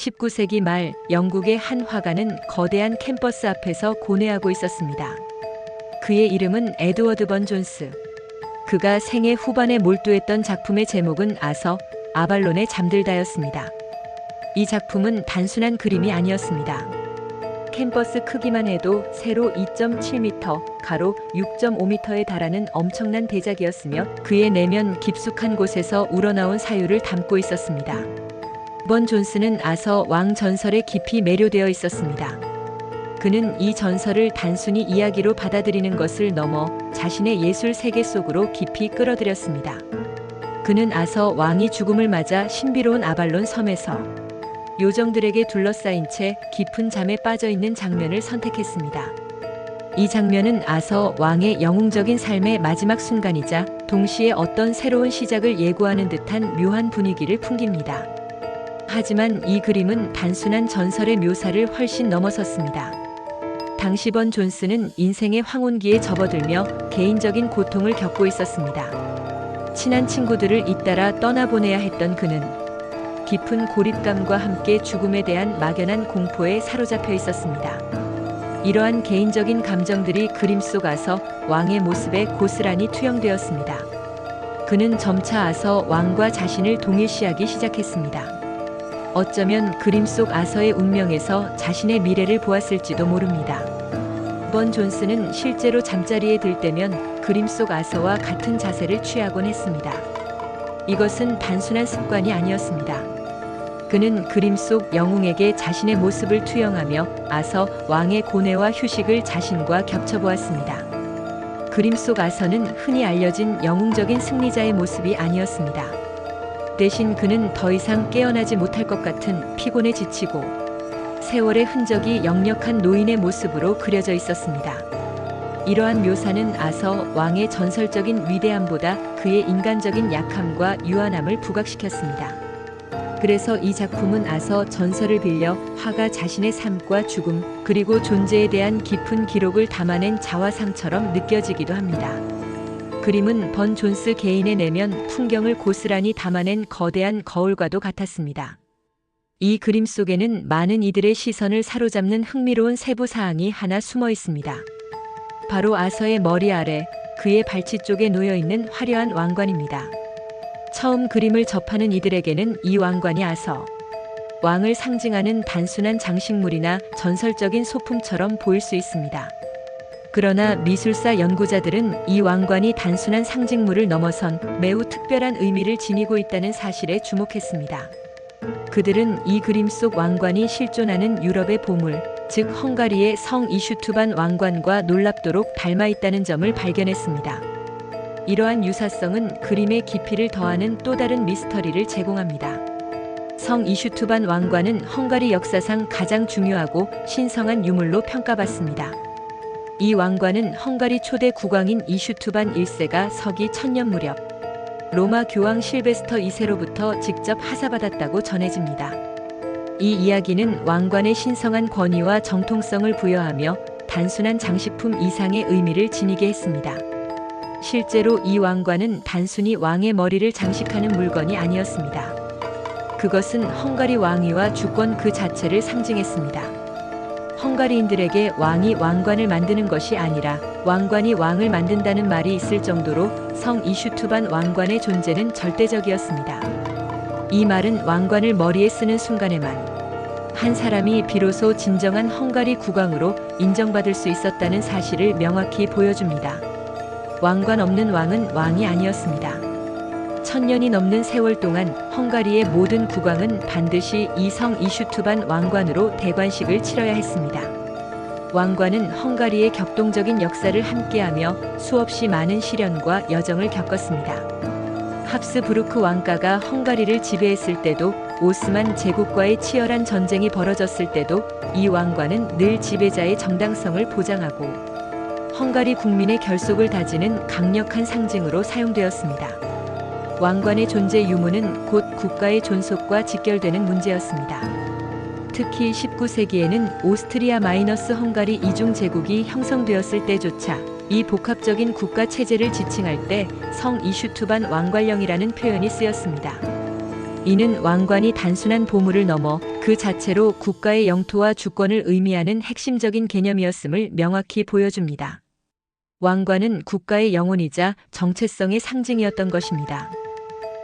19세기 말 영국의 한 화가는 거대한 캠퍼스 앞에서 고뇌하고 있었습니다. 그의 이름은 에드워드 번 존스. 그가 생애 후반에 몰두했던 작품의 제목은 아서 아발론에 잠들다였습니다. 이 작품은 단순한 그림이 아니었습니다. 캠퍼스 크기만 해도 세로 2.7m, 가로 6.5m에 달하는 엄청난 대작이었으며 그의 내면 깊숙한 곳에서 우러나온 사유를 담고 있었습니다. 번 존스는 아서 왕 전설에 깊이 매료되어 있었습니다. 그는 이 전설을 단순히 이야기로 받아들이는 것을 넘어 자신의 예술 세계 속으로 깊이 끌어들였습니다. 그는 아서 왕이 죽음을 맞아 신비로운 아발론 섬에서 요정들에게 둘러싸인 채 깊은 잠에 빠져 있는 장면을 선택했습니다. 이 장면은 아서 왕의 영웅적인 삶의 마지막 순간이자 동시에 어떤 새로운 시작을 예고하는 듯한 묘한 분위기를 풍깁니다. 하지만 이 그림은 단순한 전설의 묘사를 훨씬 넘어섰습니다. 당시 번 존스는 인생의 황혼기에 접어들며 개인적인 고통을 겪고 있었습니다. 친한 친구들을 잇따라 떠나보내야 했던 그는 깊은 고립감과 함께 죽음에 대한 막연한 공포에 사로잡혀 있었습니다. 이러한 개인적인 감정들이 그림 속 아서 왕의 모습에 고스란히 투영되었습니다. 그는 점차 아서 왕과 자신을 동일시하기 시작했습니다. 어쩌면 그림 속 아서의 운명에서 자신의 미래를 보았을지도 모릅니다. 번 존스는 실제로 잠자리에 들 때면 그림 속 아서와 같은 자세를 취하곤 했습니다. 이것은 단순한 습관이 아니었습니다. 그는 그림 속 영웅에게 자신의 모습을 투영하며 아서 왕의 고뇌와 휴식을 자신과 겹쳐보았습니다. 그림 속 아서는 흔히 알려진 영웅적인 승리자의 모습이 아니었습니다. 대신 그는 더 이상 깨어나지 못할 것 같은 피곤에 지치고 세월의 흔적이 역력한 노인의 모습으로 그려져 있었습니다. 이러한 묘사는 아서 왕의 전설적인 위대함보다 그의 인간적인 약함과 유한함을 부각시켰습니다. 그래서 이 작품은 아서 전설을 빌려 화가 자신의 삶과 죽음 그리고 존재에 대한 깊은 기록을 담아낸 자화상처럼 느껴지기도 합니다. 그림은 번 존스 개인의 내면 풍경을 고스란히 담아낸 거대한 거울과도 같았습니다. 이 그림 속에는 많은 이들의 시선을 사로잡는 흥미로운 세부 사항이 하나 숨어 있습니다. 바로 아서의 머리 아래 그의 발치 쪽에 놓여 있는 화려한 왕관입니다. 처음 그림을 접하는 이들에게는 이 왕관이 아서 왕을 상징하는 단순한 장식물이나 전설적인 소품처럼 보일 수 있습니다. 그러나 미술사 연구자들은 이 왕관이 단순한 상징물을 넘어선 매우 특별한 의미를 지니고 있다는 사실에 주목했습니다. 그들은 이 그림 속 왕관이 실존하는 유럽의 보물, 즉 헝가리의 성 이슈투반 왕관과 놀랍도록 닮아 있다는 점을 발견했습니다. 이러한 유사성은 그림의 깊이를 더하는 또 다른 미스터리를 제공합니다. 성 이슈투반 왕관은 헝가리 역사상 가장 중요하고 신성한 유물로 평가받습니다. 이 왕관은 헝가리 초대 국왕인 이슈투반 1세가 서기 천년 무렵 로마 교황 실베스터 2세로부터 직접 하사받았다고 전해집니다. 이 이야기는 왕관의 신성한 권위와 정통성을 부여하며 단순한 장식품 이상의 의미를 지니게 했습니다. 실제로 이 왕관은 단순히 왕의 머리를 장식하는 물건이 아니었습니다. 그것은 헝가리 왕위와 주권 그 자체를 상징했습니다. 헝가리인들에게 왕이 왕관을 만드는 것이 아니라 왕관이 왕을 만든다는 말이 있을 정도로 성 이슈투반 왕관의 존재는 절대적이었습니다. 이 말은 왕관을 머리에 쓰는 순간에만 한 사람이 비로소 진정한 헝가리 국왕으로 인정받을 수 있었다는 사실을 명확히 보여줍니다. 왕관 없는 왕은 왕이 아니었습니다. 천년이 넘는 세월 동안 헝가리의 모든 국왕은 반드시 이성 이슈투반 왕관으로 대관식을 치러야 했습니다. 왕관은 헝가리의 격동적인 역사를 함께하며 수없이 많은 시련과 여정을 겪었습니다. 합스부르크 왕가가 헝가리를 지배했을 때도 오스만 제국과의 치열한 전쟁이 벌어졌을 때도 이 왕관은 늘 지배자의 정당성을 보장하고 헝가리 국민의 결속을 다지는 강력한 상징으로 사용되었습니다. 왕관의 존재 유무는 곧 국가의 존속과 직결되는 문제였습니다. 특히 19세기에는 오스트리아 마이너스 헝가리 이중 제국이 형성되었을 때조차 이 복합적인 국가 체제를 지칭할 때 성 이슈투반 왕관령이라는 표현이 쓰였습니다. 이는 왕관이 단순한 보물을 넘어 그 자체로 국가의 영토와 주권을 의미하는 핵심적인 개념이었음을 명확히 보여줍니다. 왕관은 국가의 영혼이자 정체성의 상징이었던 것입니다.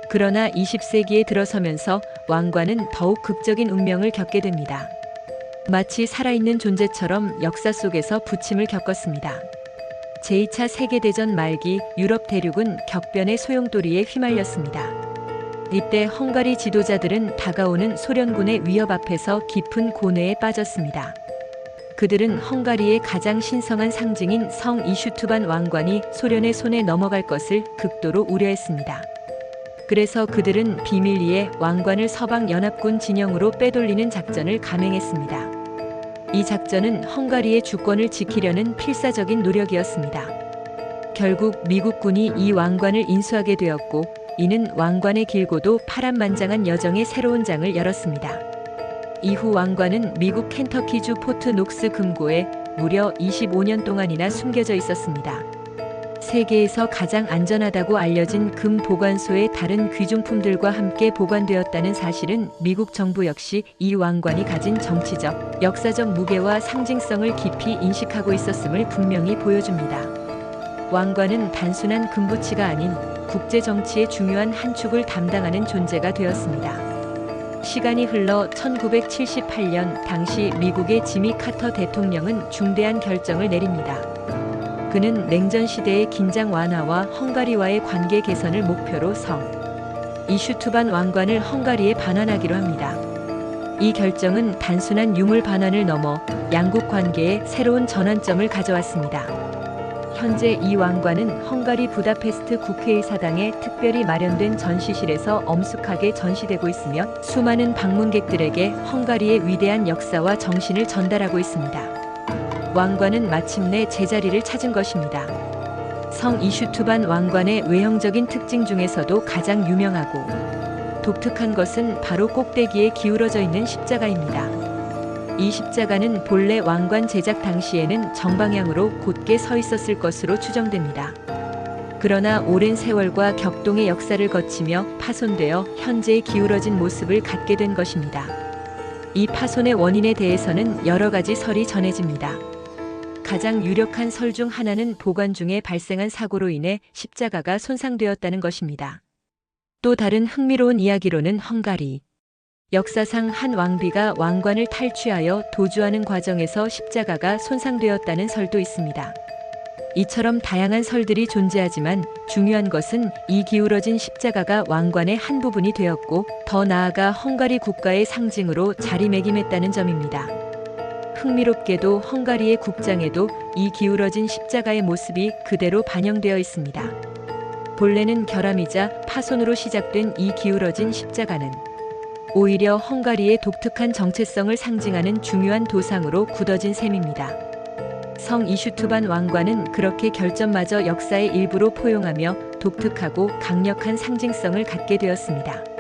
그러나 20세기에 들어서면서 왕관은 더욱 극적인 운명을 겪게 됩니다. 마치 살아있는 존재처럼 역사 속에서 부침을 겪었습니다. 제2차 세계대전 말기 유럽 대륙은 격변의 소용돌이에 휘말렸습니다. 이때 헝가리 지도자들은 다가오는 소련군의 위협 앞에서 깊은 고뇌에 빠졌습니다. 그들은 헝가리의 가장 신성한 상징인 성 이슈투반 왕관이 소련의 손에 넘어갈 것을 극도로 우려했습니다. 그래서 그들은 비밀리에 왕관을 서방 연합군 진영으로 빼돌리는 작전을 감행했습니다. 이 작전은 헝가리의 주권을 지키려는 필사적인 노력이었습니다. 결국 미국군이 이 왕관을 인수하게 되었고 이는 왕관의 길고도 파란만장한 여정의 새로운 장을 열었습니다. 이후 왕관은 미국 켄터키주 포트 녹스 금고에 무려 25년 동안이나 숨겨져 있었습니다. 세계에서 가장 안전하다고 알려진 금 보관소의 다른 귀중품들과 함께 보관되었다는 사실은 미국 정부 역시 이 왕관이 가진 정치적, 역사적 무게와 상징성을 깊이 인식하고 있었음을 분명히 보여줍니다. 왕관은 단순한 금부치가 아닌 국제 정치의 중요한 한 축을 담당하는 존재가 되었습니다. 시간이 흘러 1978년 당시 미국의 지미 카터 대통령은 중대한 결정을 내립니다. 그는 냉전 시대의 긴장 완화와 헝가리와의 관계 개선을 목표로 성 이슈투반 왕관을 헝가리에 반환하기로 합니다. 이 결정은 단순한 유물 반환을 넘어 양국 관계에 새로운 전환점을 가져왔습니다. 현재 이 왕관은 헝가리 부다페스트 국회의 사당에 특별히 마련된 전시실에서 엄숙하게 전시되고 있으며 수많은 방문객들에게 헝가리의 위대한 역사와 정신을 전달하고 있습니다. 왕관은 마침내 제자리를 찾은 것입니다. 성 이슈투반 왕관의 외형적인 특징 중에서도 가장 유명하고 독특한 것은 바로 꼭대기에 기울어져 있는 십자가입니다. 이 십자가는 본래 왕관 제작 당시에는 정방향으로 곧게 서 있었을 것으로 추정됩니다. 그러나 오랜 세월과 격동의 역사를 거치며 파손되어 현재의 기울어진 모습을 갖게 된 것입니다. 이 파손의 원인에 대해서는 여러 가지 설이 전해집니다. 가장 유력한 설 중 하나는 보관 중에 발생한 사고로 인해 십자가가 손상되었다는 것입니다. 또 다른 흥미로운 이야기로는 헝가리, 역사상 한 왕비가 왕관을 탈취하여 도주하는 과정에서 십자가가 손상되었다는 설도 있습니다. 이처럼 다양한 설들이 존재하지만 중요한 것은 이 기울어진 십자가가 왕관의 한 부분이 되었고 더 나아가 헝가리 국가의 상징으로 자리매김했다는 점입니다. 흥미롭게도 헝가리의 국장에도 이 기울어진 십자가의 모습이 그대로 반영되어 있습니다. 본래는 결함이자 파손으로 시작된 이 기울어진 십자가는 오히려 헝가리의 독특한 정체성을 상징하는 중요한 도상으로 굳어진 셈입니다. 성 이슈투반 왕관은 그렇게 결점마저 역사의 일부로 포용하며 독특하고 강력한 상징성을 갖게 되었습니다.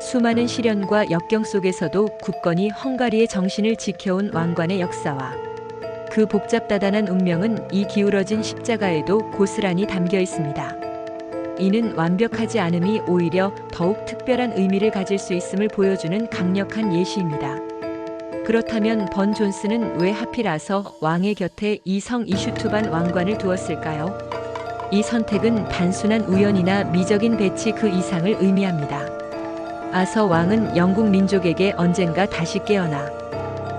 수많은 시련과 역경 속에서도 굳건히 헝가리의 정신을 지켜온 왕관의 역사와 그 복잡다단한 운명은 이 기울어진 십자가에도 고스란히 담겨 있습니다. 이는 완벽하지 않음이 오히려 더욱 특별한 의미를 가질 수 있음을 보여주는 강력한 예시입니다. 그렇다면 번 존스는 왜 하필 아서 왕의 곁에 이성 이슈투반 왕관을 두었을까요? 이 선택은 단순한 우연이나 미적인 배치 그 이상을 의미합니다. 아서 왕은 영국 민족에게 언젠가 다시 깨어나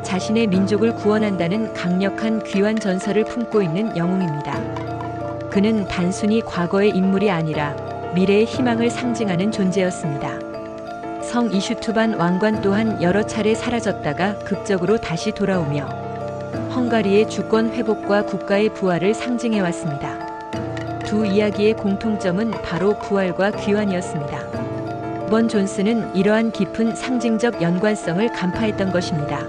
자신의 민족을 구원한다는 강력한 귀환 전설을 품고 있는 영웅입니다. 그는 단순히 과거의 인물이 아니라 미래의 희망을 상징하는 존재였습니다. 성 이슈투반 왕관 또한 여러 차례 사라졌다가 극적으로 다시 돌아오며 헝가리의 주권 회복과 국가의 부활을 상징해 왔습니다. 두 이야기의 공통점은 바로 부활과 귀환이었습니다. 번 존스는 이러한 깊은 상징적 연관성을 간파했던 것입니다.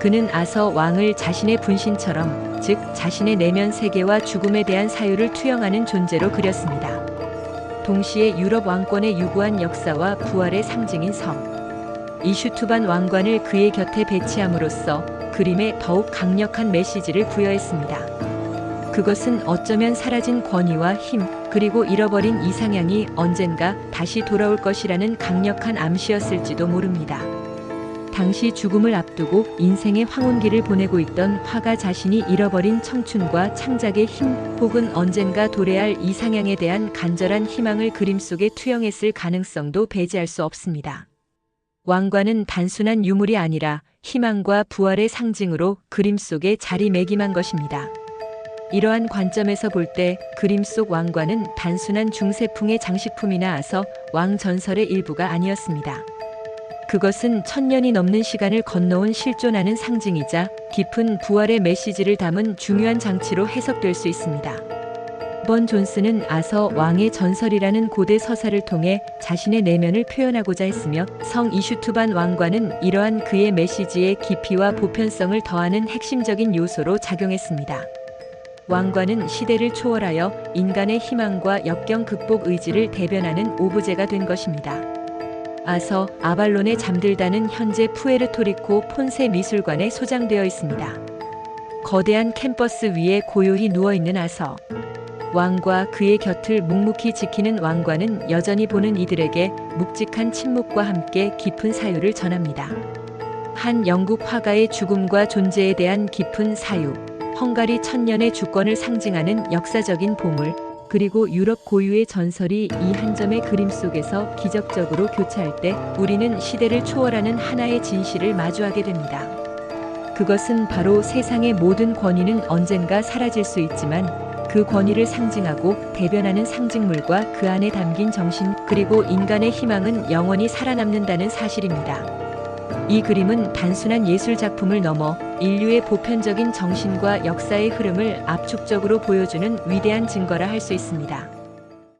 그는 아서 왕을 자신의 분신처럼, 즉 자신의 내면 세계와 죽음에 대한 사유를 투영하는 존재로 그렸습니다. 동시에 유럽 왕권의 유구한 역사와 부활의 상징인 성, 이슈투반 왕관을 그의 곁에 배치함으로써 그림에 더욱 강력한 메시지를 부여했습니다. 그것은 어쩌면 사라진 권위와 힘, 그리고 잃어버린 이상향이 언젠가 다시 돌아올 것이라는 강력한 암시였을지도 모릅니다. 당시 죽음을 앞두고 인생의 황혼기를 보내고 있던 화가 자신이 잃어버린 청춘과 창작의 힘 혹은 언젠가 도래할 이상향에 대한 간절한 희망을 그림 속에 투영했을 가능성도 배제할 수 없습니다. 왕관은 단순한 유물이 아니라 희망과 부활의 상징으로 그림 속에 자리매김한 것입니다. 이러한 관점에서 볼 때 그림 속 왕관은 단순한 중세풍의 장식품이나 아서 왕 전설의 일부가 아니었습니다. 그것은 천년이 넘는 시간을 건너온 실존하는 상징이자 깊은 부활의 메시지를 담은 중요한 장치로 해석될 수 있습니다. 번 존스는 아서 왕의 전설이라는 고대 서사를 통해 자신의 내면을 표현하고자 했으며 성 이슈투반 왕관은 이러한 그의 메시지의 깊이와 보편성을 더하는 핵심적인 요소로 작용했습니다. 왕관은 시대를 초월하여 인간의 희망과 역경 극복 의지를 대변하는 오브제가 된 것입니다. 아서 아발론에 잠들다는 현재 푸에르토리코 폰세 미술관에 소장되어 있습니다. 거대한 캠퍼스 위에 고요히 누워 있는 아서 왕과 그의 곁을 묵묵히 지키는 왕관은 여전히 보는 이들에게 묵직한 침묵과 함께 깊은 사유를 전합니다. 한 영국 화가의 죽음과 존재에 대한 깊은 사유, 헝가리 천년의 주권을 상징하는 역사적인 보물, 그리고 유럽 고유의 전설이 이 한 점의 그림 속에서 기적적으로 교차할 때 우리는 시대를 초월하는 하나의 진실을 마주하게 됩니다. 그것은 바로 세상의 모든 권위는 언젠가 사라질 수 있지만 그 권위를 상징하고 대변하는 상징물과 그 안에 담긴 정신 그리고 인간의 희망은 영원히 살아남는다는 사실입니다. 이 그림은 단순한 예술 작품을 넘어 인류의 보편적인 정신과 역사의 흐름을 압축적으로 보여주는 위대한 증거라 할 수 있습니다.